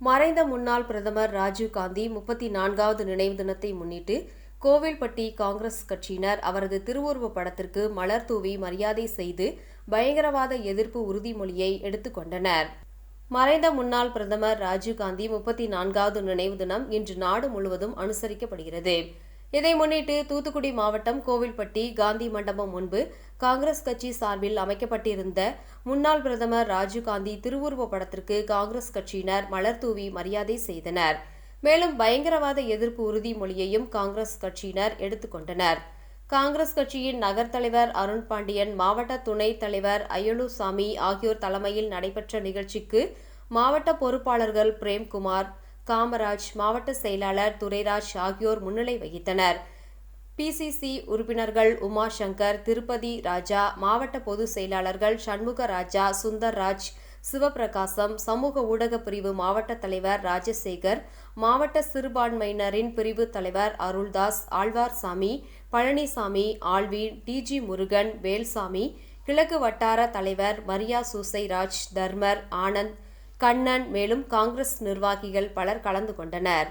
மறைந்த முன்னாள் பிரதமர் ராஜீவ் காந்தி முப்பத்தி நான்காவது நினைவு தினத்தை முன்னிட்டு கோவில்பட்டி காங்கிரஸ் கட்சியினர் அவரது திருவுருவ படத்திற்கு மலர் தூவி மரியாதை செய்து பயங்கரவாத எதிர்ப்பு உறுதிமொழியை எடுத்துக்கொண்டனர் மறைந்த முன்னாள் பிரதமர் ராஜீவ் காந்தி முப்பத்தி நான்காவது நினைவு தினம் இன்று நாடு முழுவதும் அனுசரிக்கப்படுகிறது. இதை முன்னிட்டு தூத்துக்குடி மாவட்டம் கோவில்பட்டி காந்தி மண்டபம் முன்பு காங்கிரஸ் கட்சி சார்பில் அமைக்கப்பட்டிருந்த முன்னாள் பிரதமர் ராஜீவ்காந்தி திருவுருவ படத்திற்கு காங்கிரஸ் கட்சியினர் மலர் தூவி மரியாதை செய்தனர். மேலும் பயங்கரவாத எதிர்ப்பு உறுதிமொழியையும் காங்கிரஸ் கட்சியினர் எடுத்துக்கொண்டனர் காங்கிரஸ் கட்சியின் நகர் தலைவர் அருண் பாண்டியன் மாவட்ட துணைத் தலைவர் அய்யலுசாமி ஆகியோர் தலைமையில் நடைபெற்ற நிகழ்ச்சிக்கு மாவட்ட பொறுப்பாளர்கள் பிரேம்குமார் காமராஜ் மாவட்ட செயலாளர் துரைராஜ் ஆகியோர் முன்னிலை வகித்தனர். பிசிசி உறுப்பினர்கள் உமாசங்கர் திருப்பதி ராஜா மாவட்ட பொதுச் செயலாளர்கள் சண்முக ராஜா சுந்தர்ராஜ் சிவபிரகாசம் சமூக ஊடக பிரிவு மாவட்ட தலைவர் ராஜசேகர் மாவட்ட சிறுபான்மையினரின் பிரிவு தலைவர் அருள்தாஸ் ஆழ்வார்சாமி பழனிசாமி ஆழ்வீன் டிஜி முருகன் வேல்சாமி கிழக்கு வட்டார தலைவர் மரியா சூசைராஜ் தர்மர் ஆனந்த் கண்ணன் மேலும் காங்கிரஸ் நிர்வாகிகள் பலர் கலந்து கொண்டனர்.